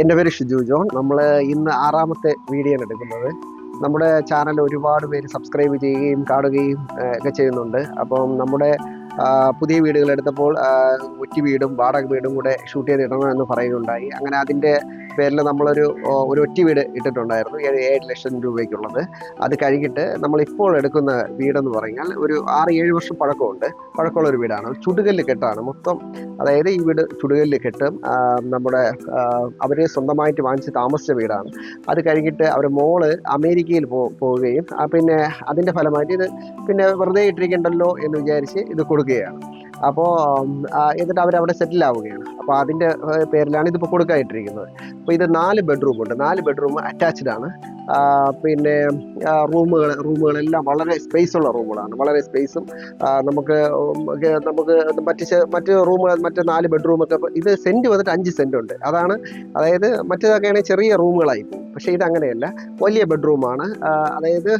എന്റെ പേര് ഷിജു ജോൺ. നമ്മൾ ഇന്ന് ആറാമത്തെ വീഡിയോ എടുക്കുന്നത്. നമ്മുടെ ചാനൽ ഒരുപാട് പേര് സബ്സ്ക്രൈബ് ചെയ്യുകയും കാണുകയും ഒക്കെ ചെയ്യുന്നുണ്ട്. അപ്പം നമ്മുടെ പുതിയ വീടുകൾ എടുത്തപ്പോൾ ഒറ്റ വീടും വാടക വീടും കൂടെ ഷൂട്ട് ചെയ്തിടണം എന്ന് പറയുന്നുണ്ടായി. അങ്ങനെ അതിന്റെ പേരിൽ നമ്മളൊരു ഒരു ഒറ്റ വീട് ഇട്ടിട്ടുണ്ടായിരുന്നു. ഏഴ് ഏഴ് ലക്ഷം രൂപയ്ക്കുള്ളത്. അത് കഴിഞ്ഞിട്ട് നമ്മളിപ്പോൾ എടുക്കുന്ന വീടെന്ന് പറഞ്ഞാൽ ഒരു ആറ് ഏഴ് വർഷം പഴക്കമുണ്ട്. പഴക്കമുള്ള ഒരു വീടാണ് ചുടുകല്ല് കെട്ടാണ്. മൊത്തം അതായത് ഈ വീട് ചുടുകല്ല് കെട്ടും. നമ്മുടെ അവർ സ്വന്തമായിട്ട് വാങ്ങിച്ച് താമസിച്ച വീടാണ്. അത് കഴിഞ്ഞിട്ട് അവർ മോൾ അമേരിക്കയിൽ പോവുകയും പിന്നെ അതിന്റെ ഫലമായിട്ട് ഇത് പിന്നെ വെറുതെ ഇട്ടിരിക്കണ്ടല്ലോ എന്ന് വിചാരിച്ച് ഇത് കൊടുക്കുകയാണ്. അപ്പോൾ എന്നിട്ട് അവരവിടെ സെറ്റിൽ ആവുകയാണ് അപ്പോൾ അതിന്റെ പേരിലാണ് ഇതിപ്പോൾ കൊടുക്കാനായിട്ടിരിക്കുന്നത് അപ്പോൾ ഇത് നാല് ബെഡ്റൂം ഉണ്ട്. നാല് ബെഡ്റൂം അറ്റാച്ച്ഡ് ആണ്. പിന്നെ റൂമുകൾ റൂമുകളെല്ലാം വളരെ സ്പേസ് ഉള്ള റൂമുകളാണ്. വളരെ സ്പേസും നമുക്ക് നമുക്ക് മറ്റ് മറ്റ് റൂമുകൾ മറ്റ് നാല് ബെഡ്റൂമൊക്കെ ഇത് സെന്റ് വന്നിട്ട് അഞ്ച് സെന്റ് ഉണ്ട്. അതാണ് അതായത് മറ്റേതൊക്കെയാണെങ്കിൽ ചെറിയ റൂമുകളായി പോകും. പക്ഷേ ഇത് അങ്ങനെയല്ല. വലിയ ബെഡ്റൂമാണ് അതായത്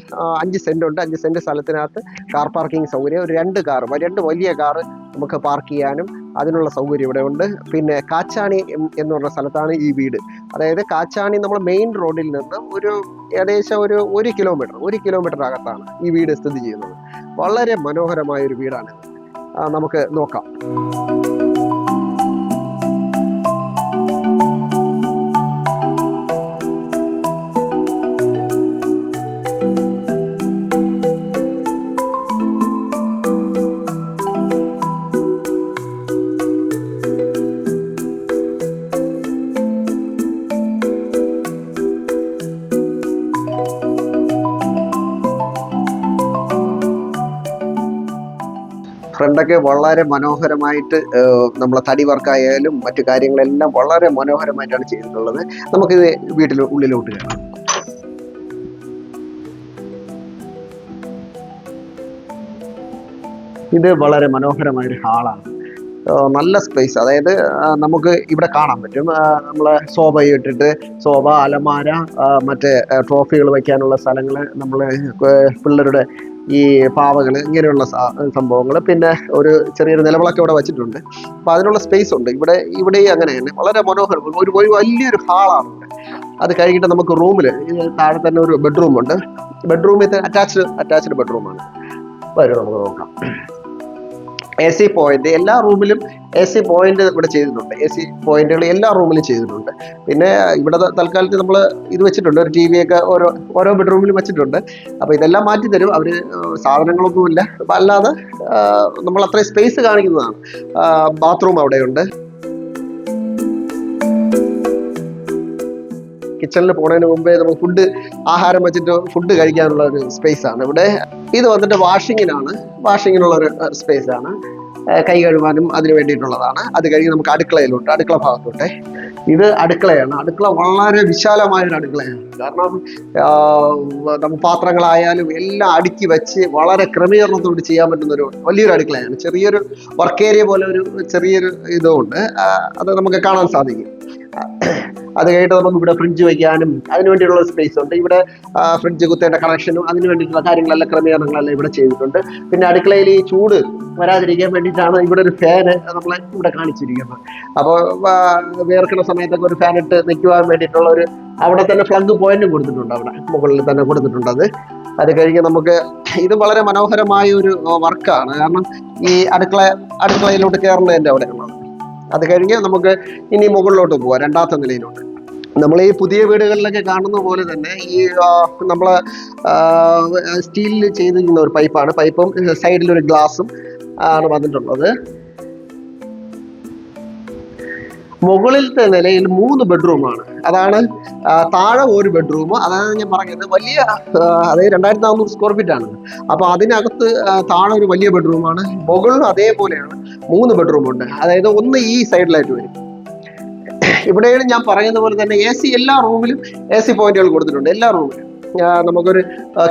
അഞ്ച് സെന്റ് ഉണ്ട്. അഞ്ച് സെന്റ് സ്ഥലത്തിനകത്ത് കാർ പാർക്കിംഗ് സൗകര്യം. ഒരു രണ്ട് കാർ രണ്ട് വലിയ കാറ് നമുക്ക് പാർക്ക് ചെയ്യാനും അതിനുള്ള സൗകര്യം ഇവിടെ ഉണ്ട്. പിന്നെ കാച്ചാണി എന്ന് പറഞ്ഞ സ്ഥലത്താണ് ഈ വീട്. അതായത് കാച്ചാണി നമ്മൾ മെയിൻ റോഡിൽ നിന്ന് ഒരു ഏകദേശം ഒരു ഒരു കിലോമീറ്റർ ഒരു കിലോമീറ്റർ അകത്താണ് ഈ വീട് സ്ഥിതി ചെയ്യുന്നത്. വളരെ മനോഹരമായ ഒരു വീടാണ് നമുക്ക് നോക്കാം. ഫ്രണ്ടൊക്കെ വളരെ മനോഹരമായിട്ട് നമ്മളെ തടി വർക്കായാലും മറ്റു കാര്യങ്ങളെല്ലാം വളരെ മനോഹരമായിട്ടാണ് ചെയ്തിട്ടുള്ളത്. നമുക്കിത് വീട്ടിൽ ഉള്ളിലോട്ട് കയറാം. ഇത് വളരെ മനോഹരമായൊരു ഹാളാണ്. നല്ല സ്പേസ് അതായത് നമുക്ക് ഇവിടെ കാണാൻ പറ്റും. നമ്മളെ സോഫ ഇട്ടിട്ട് സോഫ അലമാര മറ്റേ ട്രോഫികൾ വയ്ക്കാനുള്ള സ്ഥലങ്ങൾ നമ്മൾ പിള്ളേരുടെ ഈ പാവകൾ ഇങ്ങനെയുള്ള സംഭവങ്ങൾ പിന്നെ ഒരു ചെറിയൊരു നിലവിളക്ക് ഇവിടെ വെച്ചിട്ടുണ്ട്. അപ്പോൾ അതിനുള്ള സ്പേസ് ഉണ്ട്. ഇവിടെ ഇവിടെ അങ്ങനെ തന്നെ വളരെ മനോഹരം ഒരു ഒരു വലിയൊരു ഹാളാണ് ഇവിടെ. അത് കഴിഞ്ഞിട്ട് നമുക്ക് റൂമിൽ താഴെ തന്നെ ഒരു ബെഡ്റൂമുണ്ട് ബെഡ്റൂമിൽ അറ്റാച്ച്ഡ് അറ്റാച്ച്ഡ് ബെഡ്റൂമാണ് വരും നമുക്ക് നോക്കാം. എ സി പോയിന്റ് എല്ലാ റൂമിലും എ സി പോയിന്റ് ഇവിടെ ചെയ്തിട്ടുണ്ട്. എ സി പോയിന്റുകൾ എല്ലാ റൂമിലും ചെയ്തിട്ടുണ്ട്. പിന്നെ ഇവിടെ തൽക്കാലത്ത് നമ്മൾ ഇത് വെച്ചിട്ടുണ്ട്. ഒരു ടി വി ഒക്കെ ഓരോ ഓരോ ബെഡ്റൂമിലും വെച്ചിട്ടുണ്ട്. അപ്പോൾ ഇതെല്ലാം മാറ്റി തരും. അവർ സാധനങ്ങളൊന്നുമില്ല. അല്ലാതെ നമ്മൾ അത്രയും സ്പേസ് കാണിക്കുന്നതാണ്. ബാത്റൂം അവിടെയുണ്ട്. കിച്ചണിൽ പോണതിന് മുമ്പേ നമ്മൾ ഫുഡ് ആഹാരം വെച്ചിട്ട് ഫുഡ് കഴിക്കാനുള്ള ഒരു സ്പേസ് ആണ് ഇവിടെ. ഇത് വന്നിട്ട് വാഷിങ്ങിനാണ് വാഷിങ്ങിനുള്ള ഒരു സ്പേസ് ആണ്. കൈ കഴുകാനും അതിന് വേണ്ടിയിട്ടുള്ളതാണ്. അത് കഴിഞ്ഞ് നമുക്ക് അടുക്കളയിലോട്ട് അടുക്കള ഭാഗത്തോട്ടെ. ഇത് അടുക്കളയാണ്. അടുക്കള വളരെ വിശാലമായ ഒരു അടുക്കളയാണ്. കാരണം നമ്മൾ പാത്രങ്ങളായാലും എല്ലാം അടുക്കി വെച്ച് വളരെ ക്രമീകരണത്തോട് ചെയ്യാൻ പറ്റുന്ന ഒരു വലിയൊരു അടുക്കളയാണ്. ചെറിയൊരു വർക്ക് ഏരിയ പോലെ ഒരു ചെറിയൊരു ഇതുമുണ്ട് അത് നമുക്ക് കാണാൻ സാധിക്കും. അത് കഴിഞ്ഞിട്ട് നമുക്ക് ഇവിടെ ഫ്രിഡ്ജ് വയ്ക്കാനും അതിന് വേണ്ടിയുള്ള സ്പേസ് ഉണ്ട്. ഇവിടെ ഫ്രിഡ്ജ് കുത്തേണ്ട കണക്ഷനും അതിന് വേണ്ടിയിട്ടുള്ള കാര്യങ്ങളെല്ലാം ക്രമീകരണങ്ങളെല്ലാം ഇവിടെ ചെയ്തിട്ടുണ്ട്. പിന്നെ അടുക്കളയിൽ ഈ ചൂട് വരാതിരിക്കാൻ വേണ്ടിയിട്ടാണ് ഇവിടെ ഒരു ഫാന് നമ്മൾ ഇവിടെ കാണിച്ചിരിക്കുന്നത്. അപ്പോൾ വേർക്കുന്ന സമയത്തൊക്കെ ഒരു ഫാൻ ഇട്ട് നിൽക്കുവാൻ വേണ്ടിയിട്ടുള്ള ഒരു അവിടെ തന്നെ ഫ്ലഗ് പോയിന്റും കൊടുത്തിട്ടുണ്ട് അവിടെ. മുകളിൽ തന്നെ കൊടുത്തിട്ടുണ്ട് അത്. അത് കഴിഞ്ഞ് നമുക്ക് ഇത് വളരെ മനോഹരമായ ഒരു വർക്കാണ് കാരണം ഈ അടുക്കള അടുക്കളയിലോട്ട് കയറുന്നതിന്റെ അവിടെ അത് കഴിഞ്ഞ് നമുക്ക് ഇനി മുകളിലോട്ട് പോവാം രണ്ടാമത്തെ നിലയിലോട്ട്. നമ്മൾ ഈ പുതിയ വീടുകളിലൊക്കെ കാണുന്ന പോലെ തന്നെ ഈ നമ്മൾ സ്റ്റീലിൽ ചെയ്തിരിക്കുന്ന ഒരു പൈപ്പാണ് പൈപ്പും സൈഡിൽ ഒരു ഗ്ലാസും ആണ് വന്നിട്ടുള്ളത്. മുകളിലത്തെ നിലയിൽ മൂന്ന് ബെഡ്റൂമാണ് അതാണ് താഴെ ഒരു ബെഡ്റൂം അതാണ് ഞാൻ പറഞ്ഞത് വലിയ അതായത് രണ്ടായിരത്തി നാനൂറ് സ്ക്വയർ ഫീറ്റ് ആണ്. അപ്പോൾ അതിനകത്ത് താഴെ ഒരു വലിയ ബെഡ്റൂമാണ് മുകളിലും അതേപോലെയാണ് മൂന്ന് ബെഡ്റൂം ഉണ്ട്. അതായത് ഒന്ന് ഈ സൈഡിലായിട്ട് വരും. ഇവിടെയാണ് ഞാൻ പറയുന്ന പോലെ തന്നെ എ സി എല്ലാ റൂമിലും എ സി പോയിന്റുകൾ കൊടുത്തിട്ടുണ്ട്. എല്ലാ റൂമിലും നമുക്കൊരു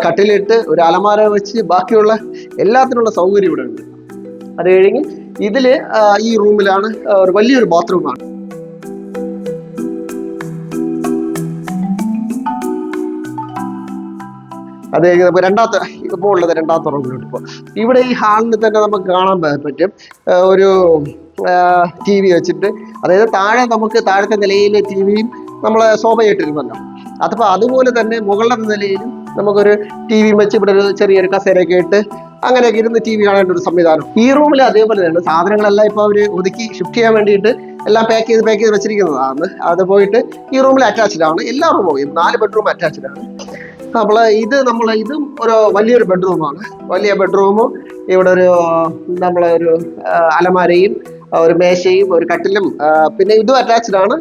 കട്ടിലിട്ട് ഒരു അലമാര വെച്ച് ബാക്കിയുള്ള എല്ലാത്തിനുള്ള സൗകര്യം ഇവിടെ ഉണ്ട് അത് കഴിഞ്ഞ് ഇതിൽ ഈ റൂമിലാണ് ഒരു വലിയൊരു ബാത്റൂമാണ് അത് നമുക്ക് രണ്ടാമത്തെ ഇപ്പോൾ ഉള്ളത് രണ്ടാമത്തെ റൂമിലുണ്ട് ഇപ്പോൾ ഇവിടെ ഈ ഹാളിൽ തന്നെ നമുക്ക് കാണാൻ പറ്റും ഒരു ടി വി വെച്ചിട്ട്. അതായത് താഴെ നമുക്ക് താഴത്തെ നിലയിൽ ടി വിയും നമ്മളെ സോഫയിട്ടിരുന്നല്ലോ അതപ്പോൾ അതുപോലെ തന്നെ മുകളിലത്തെ നിലയിലും നമുക്കൊരു ടി വി വെച്ച് ഇവിടെ ഒരു ചെറിയൊരു കസേരയൊക്കെ ഇട്ട് അങ്ങനെയൊക്കെ ഇരുന്ന് ടി വി കാണേണ്ട ഒരു സംവിധാനം. ഈ റൂമിൽ അതേപോലെ തന്നെ സാധനങ്ങളെല്ലാം ഇപ്പോൾ അവർ ഒതുക്കി ഷിഫ്റ്റ് ചെയ്യാൻ വേണ്ടിയിട്ട് എല്ലാം പാക്ക് ചെയ്ത് പാക്ക് ചെയ്ത് വെച്ചിരിക്കുന്നതാണ്. അത് പോയിട്ട് ഈ റൂമിൽ അറ്റാച്ച്ഡ് ആണ്. എല്ലാ റൂമും നാല് ബെഡ്റൂം അറ്റാച്ച്ഡ് ആണ്. നമ്മൾ ഇത് നമ്മൾ ഇതും ഒരു വലിയൊരു ബെഡ്റൂമാണ് വലിയ ബെഡ്റൂമും ഇവിടെ ഒരു നമ്മളെ ഒരു അലമാരയും ഒരു മേശയും ഒരു കട്ടിലും പിന്നെ ഇതും അറ്റാച്ച്ഡ് ആണ്.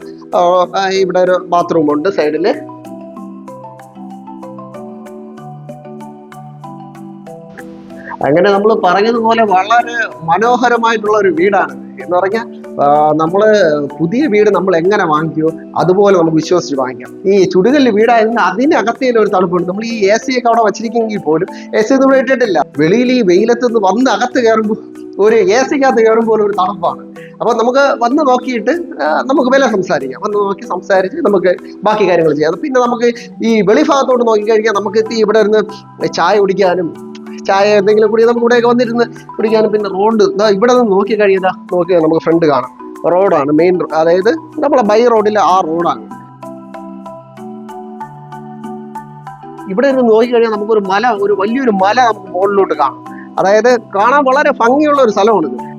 ഇവിടെ ഒരു ബാത്റൂം ഉണ്ട് സൈഡിൽ അങ്ങനെ നമ്മൾ പറഞ്ഞതുപോലെ വളരെ മനോഹരമായിട്ടുള്ള ഒരു വീടാണ്. എന്ന് പറഞ്ഞാൽ നമ്മൾ പുതിയ വീട് നമ്മൾ എങ്ങനെ വാങ്ങിക്കുമോ അതുപോലെ നമുക്ക് വിശ്വസിച്ച് വാങ്ങിക്കാം. ഈ ചുടുകല്ല് വീടായിരുന്നു അതിനകത്തേലും ഒരു തണുപ്പുണ്ട്. നമ്മൾ ഈ എ സി ഒക്കെ അവിടെ വെച്ചിരിക്കുമെങ്കിൽ പോലും എ സി നമ്മൾ ഇട്ടിട്ടില്ല. വെളിയിൽ ഈ വെയിലത്ത് നിന്ന് വന്ന് അകത്ത് കയറുമ്പോൾ ഒരു എ സിക്കകത്ത് കയറുമ്പോൾ ഒരു തണുപ്പാണ്. അപ്പോൾ നമുക്ക് വന്ന് നോക്കിയിട്ട് നമുക്ക് വില സംസാരിക്കാം. വന്ന് നോക്കി സംസാരിച്ച് നമുക്ക് ബാക്കി കാര്യങ്ങൾ ചെയ്യാം. പിന്നെ നമുക്ക് ഈ വെളിഭാഗത്തോട്ട് നോക്കിക്കഴിഞ്ഞാൽ നമുക്ക് ഇവിടെ ഇരുന്ന് ചായ കുടിക്കാനും ചായ എന്തെങ്കിലും കൂടി നമുക്ക് ഇവിടെയൊക്കെ വന്നിരുന്ന് കുടിക്കാനും പിന്നെ റോഡ്. ഇവിടെ നിന്ന് നോക്കി കഴിയതാ നോക്കി നമുക്ക് ഫ്രണ്ട് കാണാം. റോഡാണ് മെയിൻ അതായത് നമ്മളെ ബൈ റോഡിലെ ആ റോഡാണ്. ഇവിടെ നിന്ന് നോക്കി കഴിഞ്ഞാൽ നമുക്കൊരു മല ഒരു വലിയൊരു മല നമുക്ക് മുകളിലോട്ട് കാണാം. അതായത് കാണാൻ വളരെ ഭംഗിയുള്ള ഒരു സ്ഥലമാണ്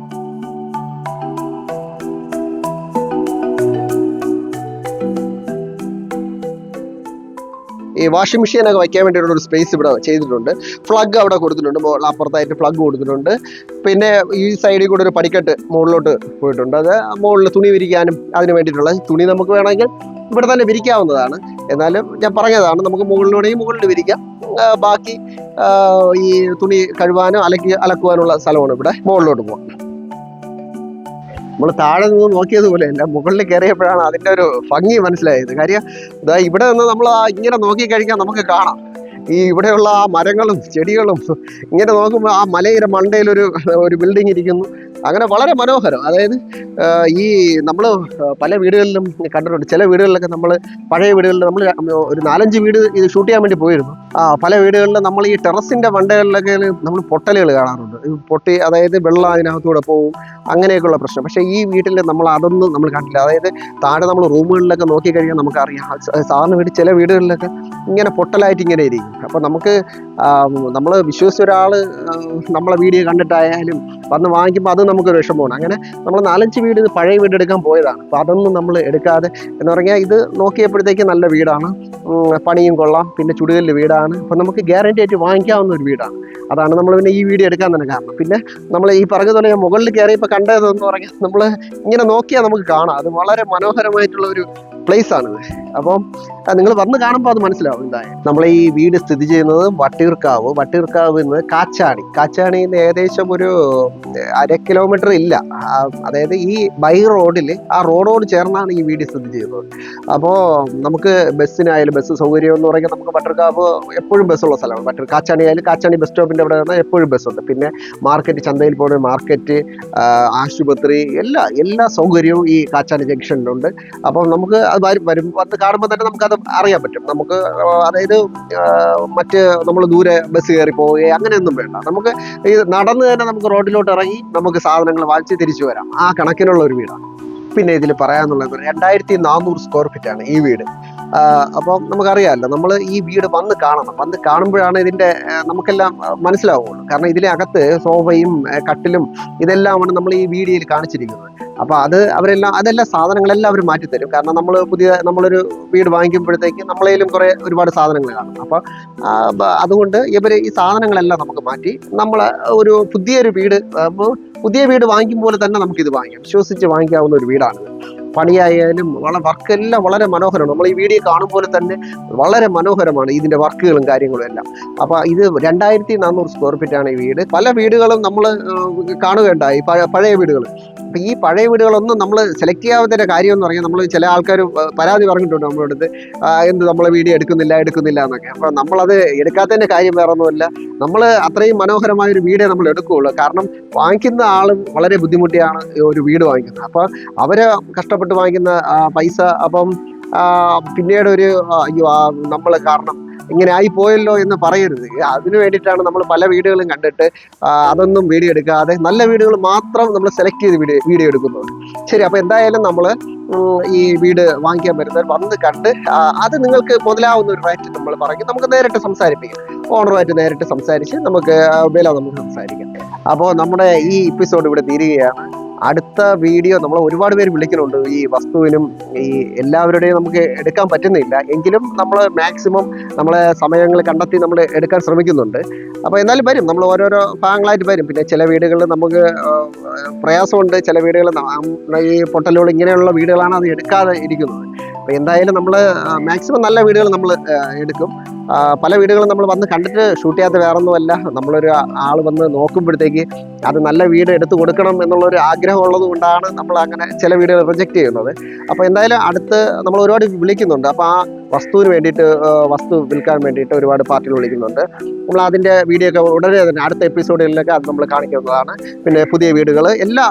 ഈ വാഷിംഗ് മെഷീനൊക്കെ വയ്ക്കാൻ വേണ്ടിയിട്ടുള്ള ഒരു സ്പേസ് ഇവിടെ ചെയ്തിട്ടുണ്ട്. ഫ്ലഗ് അവിടെ കൊടുത്തിട്ടുണ്ട്. അപ്പുറത്തായിട്ട് ഫ്ലഗ് കൊടുത്തിട്ടുണ്ട്. പിന്നെ ഈ സൈഡിൽ കൂടെ ഒരു പടിക്കെട്ട് മുകളിലോട്ട് പോയിട്ടുണ്ട്. അത് മുകളിൽ തുണി വിരിക്കാനും അതിന് വേണ്ടിയിട്ടുള്ള തുണി നമുക്ക് വേണമെങ്കിൽ ഇവിടെ തന്നെ വിരിക്കാവുന്നതാണ്. എന്നാലും ഞാൻ പറഞ്ഞതാണ് നമുക്ക് മുകളിലൂടെയും മുകളിൽ വിരിക്കാം. ബാക്കി ഈ തുണി കഴുവാനും അലക്കി അലക്കുവാനുള്ള സ്ഥലമാണ് ഇവിടെ. മുകളിലോട്ട് പോകാം നമ്മൾ താഴെ നിന്ന് നോക്കിയതുപോലെ അല്ല മുകളിൽ കയറിയപ്പോഴാണ് അതിന്റെ ഒരു ഭംഗി മനസ്സിലായത്. കാര്യം ഇതാ ഇവിടെ നിന്ന് നമ്മൾ ഇങ്ങനെ നോക്കിക്കഴിഞ്ഞാൽ നമുക്ക് കാണാം. ഈ ഇവിടെയുള്ള ആ മരങ്ങളും ചെടികളും ഇങ്ങനെ നോക്കുമ്പോൾ ആ മലയുടെ മണ്ടയിൽ ഒരു ബിൽഡിംഗ് ഇരിക്കുന്നു. അങ്ങനെ വളരെ മനോഹരം. അതായത് ഈ നമ്മൾ പല വീടുകളിലും കണ്ടിട്ടുണ്ട്. ചില വീടുകളിലൊക്കെ നമ്മൾ പഴയ വീടുകളിൽ നമ്മൾ ഒരു നാലഞ്ച് വീട് ഇത് ഷൂട്ട് ചെയ്യാൻ വേണ്ടി പോയിരുന്നു. ആ പല വീടുകളിലും നമ്മൾ ഈ ടെറസിന്റെ മണ്ടകളിലൊക്കെ നമ്മൾ പൊട്ടലുകൾ കാണാറുണ്ട്. പൊട്ടി അതായത് വെള്ളം അതിനകത്തൂടെ പോവും. അങ്ങനെയൊക്കെയുള്ള പ്രശ്നം. പക്ഷേ ഈ വീട്ടിൽ നമ്മൾ അതൊന്നും നമ്മൾ കണ്ടില്ല. അതായത് താഴെ നമ്മൾ റൂമുകളിലൊക്കെ നോക്കിക്കഴിഞ്ഞാൽ നമുക്കറിയാം. സാധാരണ വീട് ചില വീടുകളിലൊക്കെ ഇങ്ങനെ പൊട്ടലായിട്ട് ഇങ്ങനെ ഇരിക്കും. അപ്പോൾ നമുക്ക് നമ്മൾ വിശ്വസിച്ച ഒരാൾ നമ്മളെ വീഡിയോ കണ്ടിട്ടായാലും വന്ന് വാങ്ങിക്കുമ്പോൾ അത് നമുക്കൊരു വിഷമമാണ്. അങ്ങനെ നമ്മൾ നാലഞ്ച് വീട് പഴയ വീട് എടുക്കാൻ പോയതാണ്. അപ്പോൾ അതൊന്നും നമ്മൾ എടുക്കാതെ എന്ന് പറഞ്ഞാൽ ഇത് നോക്കിയപ്പോഴത്തേക്ക് നല്ല വീടാണ്. പണിയും കൊള്ളാം. പിന്നെ ചുടുകല്ല് വീടാണ്. അപ്പോൾ നമുക്ക് ഗ്യാരണ്ടി ആയിട്ട് വാങ്ങിക്കാവുന്ന ഒരു വീടാണ്. അതാണ് നമ്മൾ പിന്നെ ഈ വീഡിയോ എടുക്കാൻ തന്നെ കാരണം. പിന്നെ നമ്മൾ ഈ പറഞ്ഞതുപോലെ ഞാൻ മുകളിൽ കയറിയപ്പോൾ കണ്ടതെന്ന് പറഞ്ഞാൽ നമ്മൾ ഇങ്ങനെ നോക്കിയാൽ നമുക്ക് കാണാം. അത് വളരെ മനോഹരമായിട്ടുള്ള ഒരു പ്ലേസ് ആണ് അപ്പം നിങ്ങൾ വന്ന് കാണുമ്പോൾ അത് മനസ്സിലാവും എന്തായാലും നമ്മളെ ഈ വീട് സ്ഥിതി ചെയ്യുന്നത് വട്ടിയൂർക്കാവ്. വട്ടിയൂർക്കാവ് നിന്ന് കാച്ചാണി. കാച്ചാണിയിൽ നിന്ന് ഏകദേശം ഒരു അര കിലോമീറ്റർ ഇല്ല. അതായത് ഈ ബൈ റോഡിൽ ആ റോഡോട് ചേർന്നാണ് ഈ വീട് സ്ഥിതി ചെയ്യുന്നത്. അപ്പോൾ നമുക്ക് ബസ്സിനായാലും ബസ് സൗകര്യം എന്ന് പറയുമ്പോൾ നമുക്ക് വട്ടിയൂർക്കാവ് എപ്പോഴും ബസ്സുള്ള സ്ഥലമാണ്. വട്ടിയൂർ കാച്ചാണി ആയാലും കാച്ചാണി ബസ് സ്റ്റോപ്പിന്റെ അവിടെ നിന്ന് എപ്പോഴും ബസ്സുണ്ട്. പിന്നെ മാർക്കറ്റ് ചന്തയിൽ പോകുന്ന മാർക്കറ്റ് ആശുപത്രി എല്ലാ എല്ലാ സൗകര്യവും ഈ കാച്ചാണി ജംഗ്ഷനിലുണ്ട് അപ്പോൾ നമുക്ക് അത് വരും വന്ന് കാണുമ്പോൾ തന്നെ നമുക്കത് അറിയാൻ പറ്റും. നമുക്ക് അതായത് മറ്റ് നമ്മൾ ദൂരെ ബസ് കയറി പോവുകയോ അങ്ങനെയൊന്നും വേണ്ട. നമുക്ക് ഈ നടന്ന് തന്നെ നമുക്ക് റോഡിലോട്ട് ഇറങ്ങി നമുക്ക് സാധനങ്ങൾ വാങ്ങിച്ച് തിരിച്ചു വരാം. ആ കണക്കിനുള്ള ഒരു വീടാണ്. പിന്നെ ഇതിൽ പറയാനുള്ളത് രണ്ടായിരത്തി നാനൂറ് സ്ക്വയർ ഫീറ്റ് ആണ് ഈ വീട്. അപ്പോൾ നമുക്കറിയാമല്ലോ നമ്മൾ ഈ വീട് വന്ന് കാണണം. വന്ന് കാണുമ്പോഴാണ് ഇതിന്റെ നമുക്കെല്ലാം മനസ്സിലാവുള്ളൂ. കാരണം ഇതിലെ സോഫയും കട്ടിലും ഇതെല്ലാമാണ് നമ്മൾ ഈ വീഡിയോയിൽ കാണിച്ചിരിക്കുന്നത്. അപ്പോൾ അത് അവരെല്ലാം അതെല്ലാം സാധനങ്ങളെല്ലാം അവർ മാറ്റിത്തരും. കാരണം നമ്മൾ പുതിയ നമ്മളൊരു വീട് വാങ്ങിക്കുമ്പോഴത്തേക്ക് നമ്മളേലും കുറേ ഒരുപാട് സാധനങ്ങൾ കാണും. അപ്പോൾ അതുകൊണ്ട് ഇവർ ഈ സാധനങ്ങളെല്ലാം നമുക്ക് മാറ്റി നമ്മൾ ഒരു പുതിയൊരു വീട് പുതിയ വീട് പോലെ തന്നെ നമുക്കിത് വാങ്ങിക്കാം. വിശ്വസിച്ച് വാങ്ങിക്കാവുന്ന ഒരു വീടാണിത് പണിയായാലും വളരെ വർക്കെല്ലാം വളരെ മനോഹരമാണ്. നമ്മൾ ഈ വീഡിയോ കാണുമ്പോൾ തന്നെ വളരെ മനോഹരമാണ് ഇതിന്റെ വർക്കുകളും കാര്യങ്ങളും എല്ലാം. അപ്പൊ ഇത് രണ്ടായിരത്തി നാനൂറ് സ്ക്വയർ ആണ് ഈ വീട്. പല വീടുകളും നമ്മൾ കാണുകയുണ്ടായി. പഴയ വീടുകൾ. അപ്പൊ ഈ പഴയ വീടുകളൊന്നും നമ്മൾ സെലക്ട് ചെയ്യാവുന്നതിന്റെ കാര്യം എന്ന് പറഞ്ഞാൽ നമ്മൾ ചില ആൾക്കാർ പരാതി പറഞ്ഞിട്ടുണ്ട് നമ്മുടെ അടുത്ത്. എന്ത് നമ്മൾ വീഡിയോ എടുക്കുന്നില്ല എടുക്കുന്നില്ല എന്നൊക്കെ. അപ്പൊ നമ്മളത് എടുക്കാത്തതിന്റെ കാര്യം വേറെ ഒന്നുമില്ല നമ്മൾ അത്രയും മനോഹരമായ ഒരു വീടേ നമ്മൾ എടുക്കുകയുള്ളൂ. കാരണം വാങ്ങിക്കുന്ന ആളും വളരെ ബുദ്ധിമുട്ടിയാണ് ഒരു വീട് വാങ്ങിക്കുന്നത്. അപ്പോൾ അവരെ അവർ കഷ്ടപ്പെട്ട് വാങ്ങിക്കുന്ന പൈസ. അപ്പം പിന്നീട് ഒരു നമ്മൾ കാരണം ഇങ്ങനെ ആയി പോയല്ലോ എന്ന് പറയരുത്. അതിനു വേണ്ടിയിട്ടാണ് നമ്മൾ പല വീഡിയോകളും കണ്ടിട്ട് അതൊന്നും വീഡിയോ എടുക്കാതെ നല്ല വീഡിയോകൾ മാത്രം നമ്മൾ സെലക്ട് ചെയ്ത് വീഡിയോ വീഡിയോ എടുക്കുന്നുണ്ട് ശരി അപ്പോൾ എന്തായാലും നമ്മൾ ഈ വീട് വാങ്ങിക്കാൻ വരുന്നവർ വന്ന് കണ്ട് അത് നിങ്ങൾക്ക് മുതലാവുന്ന ഒരു റേറ്റ് നമ്മൾ പറയും. നമുക്ക് നേരിട്ട് സംസാരിപ്പിക്കാം. ഓണറുമായിട്ട് നേരിട്ട് സംസാരിച്ച് നമുക്ക് വില നമുക്ക് സംസാരിക്കാം. അപ്പോൾ നമ്മുടെ ഈ എപ്പിസോഡ് ഇവിടെ തീരുകയാണ്. അടുത്ത വീഡിയോ നമ്മൾ ഒരുപാട് പേര് വിളിക്കുന്നുണ്ട്. ഈ വസ്തുവിനും ഈ എല്ലാവരുടെയും നമുക്ക് എടുക്കാൻ പറ്റുന്നില്ല. എങ്കിലും നമ്മൾ മാക്സിമം നമ്മളെ സമയങ്ങൾ കണ്ടെത്തി നമ്മൾ എടുക്കാൻ ശ്രമിക്കുന്നുണ്ട്. അപ്പോൾ എന്നാലും വരും. നമ്മൾ ഓരോരോ ഭാഗങ്ങളായിട്ട് വരും. പിന്നെ ചില വീടുകളിൽ നമുക്ക് പ്രയാസമുണ്ട്. ചില വീടുകൾ ഈ പൊട്ടലുകൾ ഇങ്ങനെയുള്ള വീടുകളാണ് അത് എടുക്കാതെ ഇരിക്കുന്നത്. അപ്പോൾ എന്തായാലും നമ്മൾ മാക്സിമം നല്ല വീടുകൾ നമ്മൾ എടുക്കും. പല വീടുകളും നമ്മൾ വന്ന് കണ്ടിട്ട് ഷൂട്ട് ചെയ്യാത്ത വേറൊന്നുമല്ല. നമ്മളൊരു ആൾ വന്ന് നോക്കുമ്പോഴത്തേക്ക് അത് നല്ല വീട് എടുത്തു കൊടുക്കണം എന്നുള്ളൊരു ആഗ്രഹം ഉള്ളത് കൊണ്ടാണ് നമ്മൾ അങ്ങനെ ചില വീടുകൾ റിജക്റ്റ് ചെയ്യുന്നത്. അപ്പോൾ എന്തായാലും അടുത്ത് നമ്മൾ ഒരുപാട് വിളിക്കുന്നുണ്ട്. അപ്പോൾ ആ വസ്തുവിന് വേണ്ടിയിട്ട് വസ്തു വിൽക്കാൻ വേണ്ടിയിട്ട് ഒരുപാട് പാർട്ടികൾ വിളിക്കുന്നുണ്ട്. നമ്മൾ അതിന്റെ വീഡിയോ ഒക്കെ ഉടനെ തന്നെ അടുത്ത എപ്പിസോഡുകളിലൊക്കെ അത് നമ്മൾ കാണിക്കുന്നതാണ്. പിന്നെ പുതിയ വീടുകൾ എല്ലാ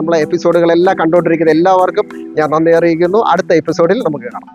നമ്മളെ എപ്പിസോഡുകളെല്ലാം കണ്ടുകൊണ്ടിരിക്കുന്ന എല്ലാവർക്കും ഞാൻ നന്ദി അറിയിക്കുന്നു. അടുത്ത എപ്പിസോഡിൽ നമുക്ക് കാണാം.